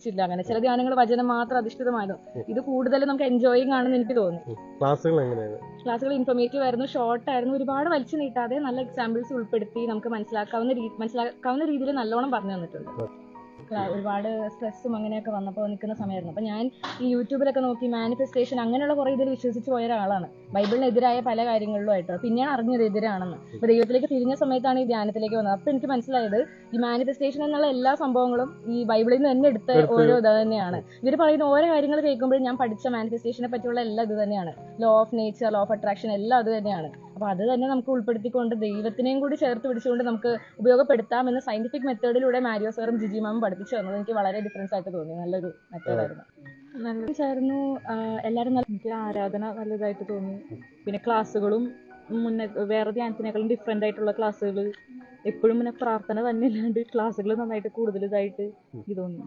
പഠിച്ചില്ല. അങ്ങനെ ചില ധ്യാനങ്ങൾ വചനം മാത്രം അധിഷ്ഠിതമായിരുന്നു. ഇത് കൂടുതൽ നമുക്ക് എൻജോയിങ് ആണെന്ന് എനിക്ക് തോന്നി. ക്ലാസ്സുകൾ ക്ലാസ്സുകൾ ഇൻഫോർമേറ്റീവ് ആയിരുന്നു ഷോർട്ട് ആയിരുന്നു ഒരുപാട് വലിച്ചു നീട്ടാതെ നല്ല എക്സാമ്പിൾസ് ഉൾപ്പെടുത്തി നമുക്ക് മനസ്സിലാക്കാവുന്ന മനസ്സിലാക്കാവുന്ന രീതിയിൽ നല്ലോണം പറഞ്ഞു തന്നിട്ടുണ്ട്. ഒരുപാട് സ്ട്രെസ്സും അങ്ങനെയൊക്കെ വന്നപ്പോൾ നിൽക്കുന്ന സമയമായിരുന്നു. അപ്പോൾ ഞാൻ ഈ യൂട്യൂബിലൊക്കെ നോക്കി മാനിഫെസ്റ്റേഷൻ അങ്ങനെയുള്ള കുറേ ഇതിൽ വിശ്വസിച്ച് പോയ ഒരാളാണ്. ബൈബിളിനെതിരായ പല കാര്യങ്ങളിലും ആയിട്ട് പിന്നെയാണ് അറിഞ്ഞത് എതിരാണെന്ന്. അപ്പോൾ ദൈവത്തിലേക്ക് തിരിഞ്ഞ സമയത്താണ് ഈ ധ്യാനത്തിലേക്ക് വന്നത്. അപ്പോൾ എനിക്ക് മനസ്സിലായത് ഈ മാനിഫെസ്റ്റേഷൻ എന്നുള്ള എല്ലാ സംഭവങ്ങളും ഈ ബൈബിളിൽ നിന്ന് തന്നെ എടുത്ത എടുത്ത് ഓരോ ഇത് തന്നെയാണ്. ഇവർ പറയുന്ന ഓരോ കാര്യങ്ങൾ കേൾക്കുമ്പോഴും ഞാൻ പഠിച്ച മാനിഫെസ്റ്റേഷനെ പറ്റിയുള്ള എല്ലാം ഇത് തന്നെയാണ്. Law of nature law of attraction എല്ലാം അത് തന്നെയാണ്. അപ്പൊ അത് തന്നെ നമുക്ക് ഉൾപ്പെടുത്തിക്കൊണ്ട് ദൈവത്തിനെയും കൂടി ചേർത്ത് പിടിച്ചുകൊണ്ട് നമുക്ക് ഉപയോഗപ്പെടുത്താം എന്ന് സയന്റിഫിക് മെത്തേഡിലൂടെ മാരിയോ സാറും ജിജി മാമും പഠിപ്പിച്ചു തന്നത് എനിക്ക് വളരെ ഡിഫറൻസ് ആയിട്ട് തോന്നി. നല്ലൊരു മെത്തേഡായിരുന്നു നല്ലതായിരുന്നു എല്ലാവരും നല്ല എനിക്ക് ആരാധന നല്ലതായിട്ട് തോന്നി. പിന്നെ ക്ലാസ്സുകളും മുന്നേ വേറെ ധ്യാനത്തിനേക്കാളും ഡിഫറെന്റ് ആയിട്ടുള്ള ക്ലാസ്സുകൾ എപ്പോഴും പിന്നെ പ്രാർത്ഥന തന്നെ ഇല്ലാണ്ട് ക്ലാസ്സുകൾ നന്നായിട്ട് കൂടുതൽ ഇതായിട്ട് എനിക്ക് തോന്നി.